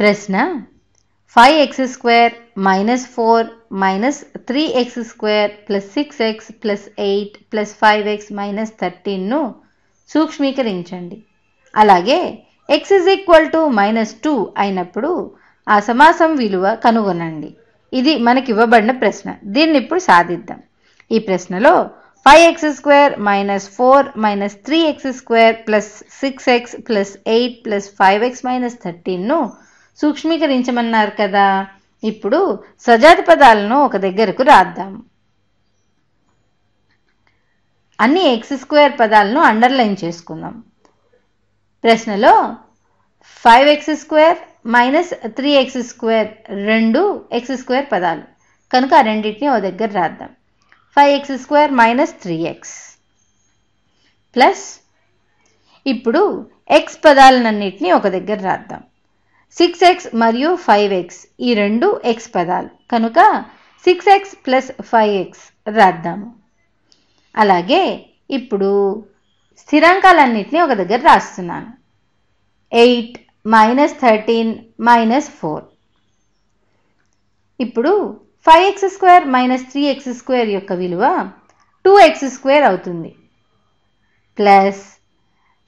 ప్రశ్న five x square minus four minus three x square plus six x plus eight plus five x minus థర్టీన్ను సూక్ష్మీకరించండి. అలాగే x is equal to minus two అయినప్పుడు ఆ సమాసం విలువ కనుగొనండి. ఇది మనకి ఇవ్వబడిన ప్రశ్న. దీన్ని ఇప్పుడు సాధిద్దాం. ఈ ప్రశ్నలో five x square minus four minus three x square plus six x plus eight plus five x minus థర్టీన్ను సూక్ష్మీకరించమన్నారు కదా. ఇప్పుడు సజాతి పదాలను ఒక దగ్గరకు రాద్దాం. అన్ని ఎక్స్ స్క్వేర్ పదాలను అండర్లైన్ చేసుకుందాం. ప్రశ్నలో five x square minus three x square రెండు ఎక్స్ స్క్వేర్ పదాలు. కనుక ఆ రెండింటిని ఓ దగ్గర రాద్దాం. Five x square minus three x plus ఇప్పుడు ఎక్స్ పదాలన్నింటినీ ఒక దగ్గర రాద్దాం. సిక్స్ ఎక్స్ మరియు ఫైవ్ ఎక్స్ ఈ రెండు ఎక్స్ పదాలు. కనుక six x plus five x రాద్దాము. అలాగే ఇప్పుడు స్థిరాంకాలన్నింటినీ ఒక దగ్గర రాస్తున్నాను. Eight minus thirteen minus four ఇప్పుడు five x square minus three x square యొక్క విలువ టూ ఎక్స్ స్క్వేర్ అవుతుంది. Plus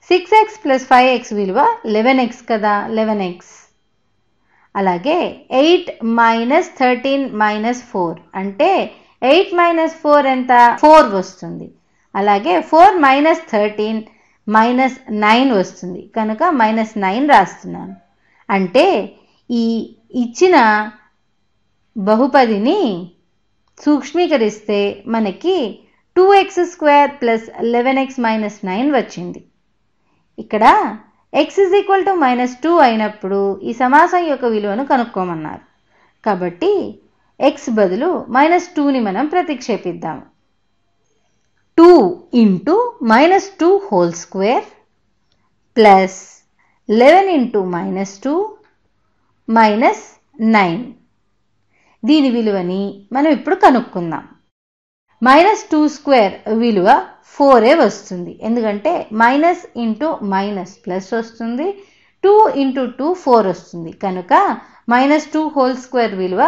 six x plus five x విలువ లెవెన్ ఎక్స్ కదా లెవెన్ ఎక్స్ అలాగే eight minus thirteen minus four. అంటే ఎయిట్ మైనస్ ఫోర్ ఎంత? Four వస్తుంది. అలాగే four minus thirteen minus nine వస్తుంది. కనుక మైనస్ నైన్ రాస్తున్నాను. అంటే ఈ ఇచ్చిన బహుపదిని సూక్ష్మీకరిస్తే మనకి two x square plus eleven x minus nine వచ్చింది. ఇక్కడ x is equal to minus two అయినప్పుడు ఈ సమాసం యొక్క విలువను కనుక్కోమన్నారు. కాబట్టి ఎక్స్ బదులు మైనస్ టూని మనం ప్రతిక్షేపిద్దాం. Two into minus two whole square plus eleven into minus two minus nine దీని విలువని మనం ఇప్పుడు కనుక్కుందాం. మైనస్ టూ స్క్వేర్ విలువ ఫోరే వస్తుంది. ఎందుకంటే మైనస్ ఇంటూ మైనస్ ప్లస్ వస్తుంది. టూ ఇంటూ టూ ఫోర్ వస్తుంది. కనుక మైనస్ టూ హోల్ స్క్వేర్ విలువ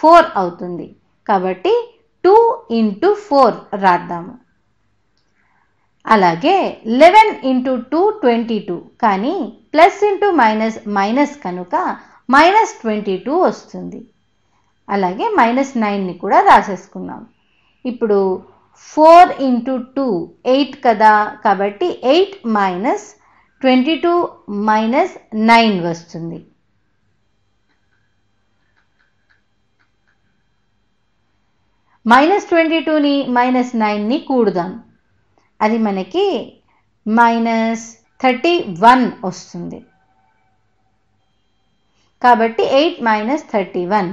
ఫోర్ అవుతుంది. కాబట్టి టూ ఇంటూ ఫోర్ రాద్దాము. అలాగే eleven into two twenty two. కానీ ప్లస్ ఇంటూ మైనస్ మైనస్ కనుక మైనస్ ట్వంటీ టూ వస్తుంది. అలాగే మైనస్ నైన్ని కూడా రాసేసుకుందాం ఇప్పుడు ఫోర్ ఇంటూ టూ ఎయిట్ కదా కాబట్టి eight minus twenty two minus nine వస్తుంది. మైనస్ ట్వంటీ టూని మైనస్ నైన్ని కూడుదాం. అది మనకి మైనస్ థర్టీ వన్ వస్తుంది. కాబట్టి eight minus thirty one.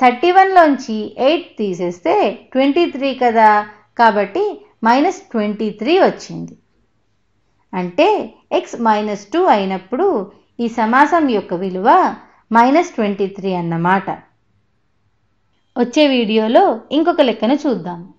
Thirty వన్లోంచి eight తీసేస్తే ట్వంటీ త్రీ కదా. కాబట్టి మైనస్ ట్వంటీ త్రీ వచ్చింది. అంటే ఎక్స్ మైనస్ టూ అయినప్పుడు ఈ సమాసం యొక్క విలువ మైనస్ ట్వంటీ త్రీ అన్నమాట. వచ్చే వీడియోలో ఇంకొక లెక్కను చూద్దాము